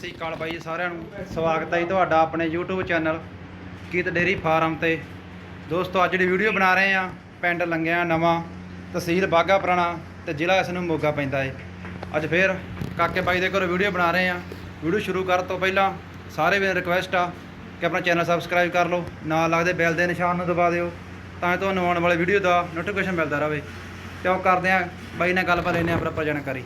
ਸ੍ਰੀ ਅਕਾਲ ਬਾਈ ਜੀ ਸਾਰਿਆਂ ਨੂੰ। ਸਵਾਗਤ ਹੈ ਜੀ ਤੁਹਾਡਾ ਆਪਣੇ YouTube ਚੈਨਲ ਕੀਤ ਡੇਰੀ ਫਾਰਮ ਤੇ। ਦੋਸਤੋ, ਅੱਜ ਜਿਹੜੀ ਵੀਡੀਓ ਬਣਾ ਰਹੇ ਆ ਪਿੰਡ ਲੰਗਿਆ ਨਵਾਂ, ਤਹਿਸੀਲ ਬਾਗਾ ਪੁਰਾਣਾ ਤੇ ਜ਼ਿਲ੍ਹਾ ਇਸ ਨੂੰ ਮੋਗਾ ਪੈਂਦਾ ਏ। ਅੱਜ ਫੇਰ ਕਾਕੇ ਬਾਈ ਦੇ ਘਰੋਂ ਵੀਡੀਓ ਬਣਾ ਰਹੇ ਆ ਵੀਡੀਓ ਸ਼ੁਰੂ ਕਰਨ ਤੋਂ ਪਹਿਲਾਂ ਸਾਰੇ ਵੀਰਾਂ ਰਿਕੁਐਸਟ ਆ ਕਿ ਆਪਣਾ ਚੈਨਲ ਸਬਸਕ੍ਰਾਈਬ ਕਰ ਲਓ, ਨਾਲ ਲੱਗਦੇ ਬੈਲ ਦੇ ਨਿਸ਼ਾਨ ਨੂੰ ਦਬਾ ਦਿਓ ਤਾਂ ਕਿ ਤੁਹਾਨੂੰ ਆਉਣ ਵਾਲੇ ਵੀਡੀਓ ਦਾ ਨੋਟੀਫਿਕੇਸ਼ਨ ਮਿਲਦਾ ਰਹੇ। ਕਿਉਂ ਕਰਦੇ ਆ ਬਾਈ ਨਾਲ ਗੱਲ ਪਰ ਲੈਨੇ ਆ ਪ੍ਰੋਪਰ ਜਾਣਕਾਰੀ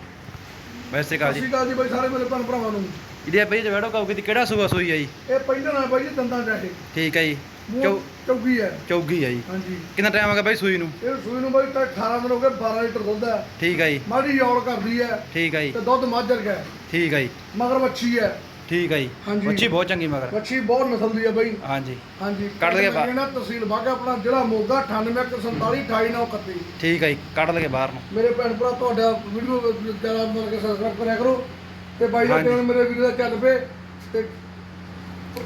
ਵੈਸੇ ਕਾਲ ਸਤਿ ਜੀ। ਸ਼੍ਰੀ ਅਕਾਲ ਜੀ ਬਾਈ ਸਾਰੇ ਮੇਰੇ ਭੈਣ ਭਰਾਵਾਂ ਨੂੰ। ਇਹਦੀ ਆ ਬਈ ਜਵੇੜੋ ਕਹੋਗੇ ਕਿਹੜਾ ਸੂਆ ਸੂਈ ਆ ਜੀ? ਇਹ ਪਹਿਲਾਂ ਨਾ ਬਾਈ ਜੀ ਦੰਦਾਂ ਡਾਟੇ ਠੀਕ ਹੈ ਜੀ। ਚੌ ਚੌਗੀ ਹੈ ਚੌਗੀ ਆ ਜੀ। ਹਾਂਜੀ। ਕਿੰਨਾ ਟਾਈਮ ਹੋ ਗਿਆ ਬਾਈ ਸੂਈ ਨੂੰ? ਇਹ ਸੂਈ ਨੂੰ ਬਾਈ ਤਾਂ 18 ਦਿਨ ਹੋ ਗਏ 12 ਲੀਟਰ ਦੁੱਧ ਹੈ ਠੀਕ ਹੈ ਜੀ। ਮਾੜੀ ਯੌਲ ਕਰਦੀ ਹੈ ਠੀਕ ਹੈ ਜੀ। ਤੇ ਦੁੱਧ ਮਾਝਰ ਗਿਆ। ਹੈ। ਠੀਕ ਹੈ ਜੀ। ਮਗਰ ਵੱਛੀ ਹੈ ਠੀਕ ਹੈ ਜੀ। ਹਾਂਜੀ। ਬੱਚੀ ਬਹੁਤ ਚੰਗੀ ਮਗਰ। ਵੱਛੀ ਬਹੁਤ ਨਸਲ ਦੀ ਹੈ ਬਾਈ। ਹਾਂਜੀ। ਹਾਂਜੀ। ਕੱਢ ਲਈਏ ਬਾਹਰ। ਨਾ ਤਹਿਸੀਲ ਬਾਗਾ ਆਪਣਾ ਜ਼ਿਲ੍ਹਾ ਮੋਗਾ 9847 28931 ਠੀਕ ਹੈ ਜੀ ਕੱਢ ਲਗੇ ਬਾਹਰ ਨੂੰ। ਮੇਰੇ ਭੈਣ ਭਰਾ ਤੁਹਾਡਾ ਵੀਡੀਓ ਜ਼ਿਆਦਾ ਮਤਲਬ ਕਿ ਸਬਸਕ੍ਰਾਈਬ ਕਰਿਆ ਕਰੋ। ਤੇ ਬਾਈ ਦਾ ਹਾਂਜੀ। ਚੈਨਲ ਮੇਰੇ ਵੀਡੀਓ ਦਾ ਚੱਲ ਪਏ। ਤੇ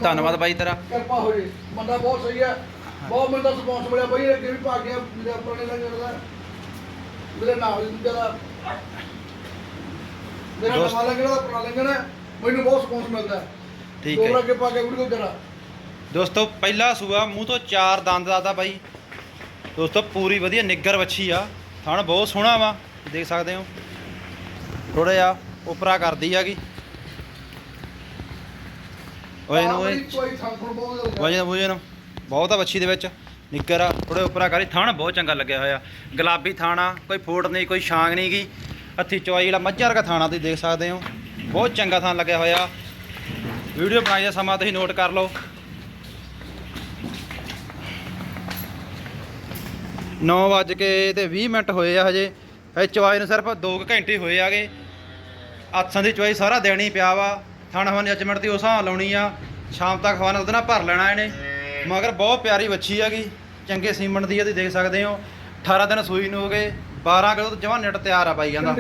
ਧੰਨਵਾਦ ਬਾਈ ਤੇਰਾ। ਕਿਰਪਾ ਹੋ ਜੇ। ਬੰਦਾ ਬਹੁਤ ਸਹੀ ਹੈ। ਬਹੁਤ ਮੈਨੂੰ ਸਪੌਂਸ ਮਿਲਿਆ ਬਈ ਅੱਗੇ ਵੀ ਭਾਗ ਗਿਆ ਮੇਰੇ ਪੁਰਾਣੇ ਲੰਗਰ ਦਾ ਮੇਰੇ ਨਾਲ ਦੀ ਜਿਹੜਾ ਮੇਰਾ ਦੋਸਤ- ਨਵਾਂ ਲੰਗਰ ਦਾ ਪੁਰਾਣਾ ਲੰਗਰ ਹੈ। ਮੈਨੂੰ ਬਹੁਤ ਸਪੌਂਸ ਮਿਲਦਾ ਹੈ। ਠੀਕ ਦੋ ਹੈ। ਅੱਗੇ ਪਾ ਕੇ ਵੀਡੀਓ ਜਰਾ। ਦੋਸਤੋ ਪਹਿਲਾ ਸੂਆ ਮੂੰਹ ਤੋਂ ਚਾਰ ਦੰਦ ਆਦਾ ਬਾਈ। ਦੋਸਤੋ ਪੂਰੀ ਵਧੀਆ ਨਿੱਗਰ ਵੱਛੀ ਆ। ਥਣ ਬਹੁਤ ਸੋਹਣਾ ਵਾ ਦੇਖ ਸਕਦੇ ਹੋ। ਥੋੜਾ ਜਿਹਾ ਉਪਰਾ ਕਰਦੀ ਆਗੀ ਓਏ ਨੂੰ ਓਏ ਕੋਈ ਸੰਖਣ ਬਹੁਤ ਜ਼ਿਆਦਾ ਵਜਨ ਵਜਨ ਬਹੁਤ ਆ ਵੱਛੀ ਦੇ ਵਿੱਚ। ਨਿੱਕਰ ਆ ਥੋੜੇ ਉਪਰਾ ਕਰੀ ਥਣ ਬਹੁਤ ਚੰਗਾ ਲੱਗਿਆ ਹੋਇਆ। ਗੁਲਾਬੀ ਥਾਣਾ ਕੋਈ ਫੋਟ ਨਹੀਂ ਕੋਈ ਛਾਂਗ ਨਹੀਂ ਗੀ। ਹੱਥੀ ਚਵਾਈ ਜਿਹੜਾ ਮੱਝਾਂ ਵਰਗਾ ਥਾਣਾ ਤੁਸੀਂ ਦੇਖ ਸਕਦੇ ਹੋ। ਬਹੁਤ ਚੰਗਾ ਥਾਂ ਲੱਗਿਆ ਹੋਇਆ। ਵੀਡੀਓ ਬਣਾਈ ਦਾ ਸਮਾਂ ਤੁਸੀਂ ਨੋਟ ਕਰ ਲਓ। 9 ਵੱਜ ਕੇ ਤੇ 20 ਮਿੰਟ ਹੋਏ ਆ ਹਜੇ। ਇਹ ਚਵਾਈ ਨੂੰ ਸਿਰਫ 2 ਘੰਟੇ ਹੋਏ ਆਗੇ। ਆਥਾਂ ਦੀ ਚਵਾਈ ਸਾਰਾ ਦੇਣੀ ਪਿਆ ਵਾ। ਥਣ ਹਵਨ ਜੱਜਮੈਂਟ ਦੀ ਉਹ ਹਿਸਾਬ ਲਾਉਣੀ ਆ। ਸ਼ਾਮ ਤੱਕ ਹਵਨ ਉਹਦੇ ਨਾਲ ਭਰ ਲੈਣਾ ਇਹਨੇ। ਮਗਰ ਬਹੁਤ ਪਿਆਰੀ ਵੱਛੀ ਹੈਗੀ। ਚੰਗੇ ਸੀਮਨ ਦੀ ਆ, ਤੁਸੀਂ ਦੇਖ ਸਕਦੇ ਹੋ। 18 ਦਿਨ ਸੂਈ ਨੂੰ ਹੋ ਗਏ। 12 ਕਿਲੋ ਤੋਂ ਜਮਾ ਨਿਟ ਤਿਆਰ ਆ ਪਾਈ ਜਾਂਦਾ।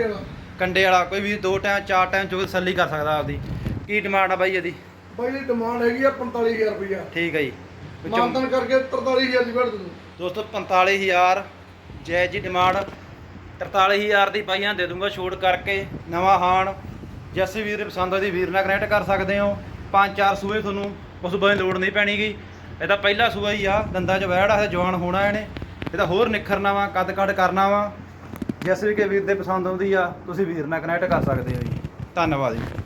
ਕੰਡੇ ਵਾਲਾ। ਕੋਈ ਵੀ ਦੋ ਟਾਈਮ ਚਾਰ ਟਾਈਮ ਚੋਂ ਤਸੱਲੀ ਕਰ ਸਕਦਾ ਆਪਦੀ। ਕੀ ਡਿਮਾਂਡ ਆ ਬਾਈ ਇਹਦੀ? ਬਾਈ ਦੀ ਡਿਮਾਂਡ ਹੈਗੀ ਆ 45000 ਰੁਪਇਆ ਠੀਕ ਹੈ ਜੀ। ਵਿੱਚੋਂ ਮਾਨਤਨ ਕਰਕੇ 43000 ਦੀ ਭੇਡ ਦੂੰ ਦੋਸਤੋ 45000 ਜੈ ਜੀ ਡਿਮਾਂਡ 43000 ਦੀ ਪਾਈਆਂ ਦੇ ਦੂੰਗਾ ਛੋਟ ਕਰਕੇ ਨਵਾਂ ਹਾਣ। ਜੈਸੇ ਵੀਰ ਪਸੰਦ ਆਦੀ ਵੀਰ ਨਾਲ ਕਨੈਕਟ ਕਰ ਸਕਦੇ ਹੋ। ਪੰਜ ਚਾਰ ਸੂਏ ਤੁਹਾਨੂੰ ਉਸ ਬਾਰੇ ਲੋੜ ਨਹੀਂ ਪੈਣੀਗੀ। ਇਹਦਾ ਪਹਿਲਾ ਸੂਆ ਹੀ ਆ ਦੰਦਾਂ 'ਚ ਵਹਿੜਾ ਹੈ ਜਵਾਨ ਹੋਣਾ ਇਹਨੇ। ਇਹਦਾ ਹੋਰ ਨਿਖਰਨਾ ਵਾ ਕੱਦ ਕੱਦ ਕਰਨਾ ਵਾ। ਜਿਸ ਵੀ ਕਿ ਵੀਰ ਦੇ ਪਸੰਦ ਆਉਂਦੀ ਆ, ਤੁਸੀਂ ਵੀਰ ਨਾਲ ਕਨੈਕਟ ਕਰ ਸਕਦੇ ਹੋ ਜੀ। ਧੰਨਵਾਦ ਜੀ।